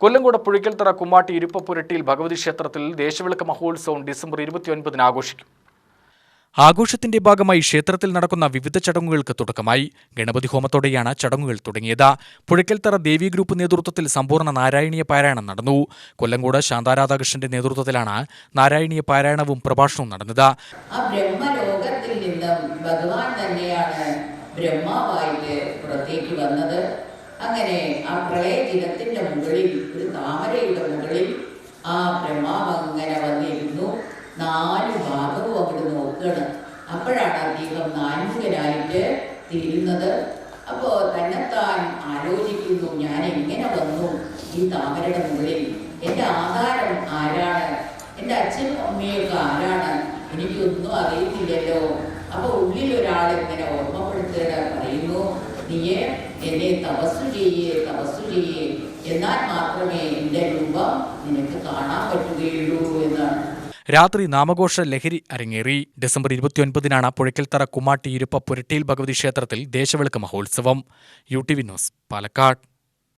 കൊല്ലങ്കോട് പുഴയ്ക്കൽത്തറ കുമ്മാട്ടി ഇരുപ്പപ്പുരട്ടിയിൽ ഭഗവതി ക്ഷേത്രത്തിൽ ദേശവിളക്ക് മഹോത്സവം ഡിസംബർ ഇരുപത്തിയൊൻപതിന് ആഘോഷിക്കും. ആഘോഷത്തിന്റെ ഭാഗമായി ക്ഷേത്രത്തിൽ നടക്കുന്ന വിവിധ ചടങ്ങുകൾക്ക് തുടക്കമായി. ഗണപതി ഹോമത്തോടെയാണ് ചടങ്ങുകൾ തുടങ്ങിയത്. പുഴയ്ക്കൽത്തറ ദേവി ഗ്രൂപ്പ് നേതൃത്വത്തിൽ സമ്പൂർണ നാരായണീയ പാരായണം നടന്നു. കൊല്ലങ്കോട് ശാന്താരാധാകൃഷ്ണന്റെ നേതൃത്വത്തിലാണ് നാരായണീയ പാരായണവും പ്രഭാഷണവും നടന്നത്. ആ ബ്രഹ്മലോകത്തിൽ നിന്നും ഭഗവാൻ തന്നെയാണ് ബ്രഹ്മാവായിട്ട് പുറത്തേക്ക് വന്നത്. അങ്ങനെ ആ പ്രളയ ദിനത്തിന്റെ മുകളിൽ ആ ബ്രഹ്മാവ് അങ്ങനെ വന്നിരുന്നു. നാല് ഭാഗവും അവിടെ നോക്കുകയാണ്. അപ്പോഴാണ് അദ്ദേഹം നാൻമുഖനായിട്ട് തീരുന്നത് അപ്പോൾ തന്നെത്താൻ ആലോചിക്കുന്നു ഞാൻ എങ്ങനെ വന്നു ഈ താമരയുടെ മുകളിൽ? എന്റെ ആധാരം ആരാണ്? എന്റെ അച്ഛനും അമ്മയൊക്കെ ആരാണ്? എനിക്കൊന്നും അറിയത്തില്ലല്ലോ. അപ്പോൾ ഉള്ളിൽ ഒരാൾ ഇങ്ങനെ ഓർമ്മപ്പെടുത്തുക പറയുന്നു നീയെ എന്നെ തപസ്സു ചെയ്യേ തപസ്സു ചെയ്യേ. എന്നാൽ മാത്രമേ രാത്രി നാമഘോഷ ലഹരി അരങ്ങേറി. ഡിസംബർ ഇരുപത്തിയൊൻപതിനാണ് പുഴയ്ക്കൽത്തറ കുമ്മാട്ടി ഇരുപ്പ പുരട്ടിയിൽ ഭഗവതി ക്ഷേത്രത്തിൽ ദേശവിളക്ക് മഹോത്സവം. U T V news Palakkad.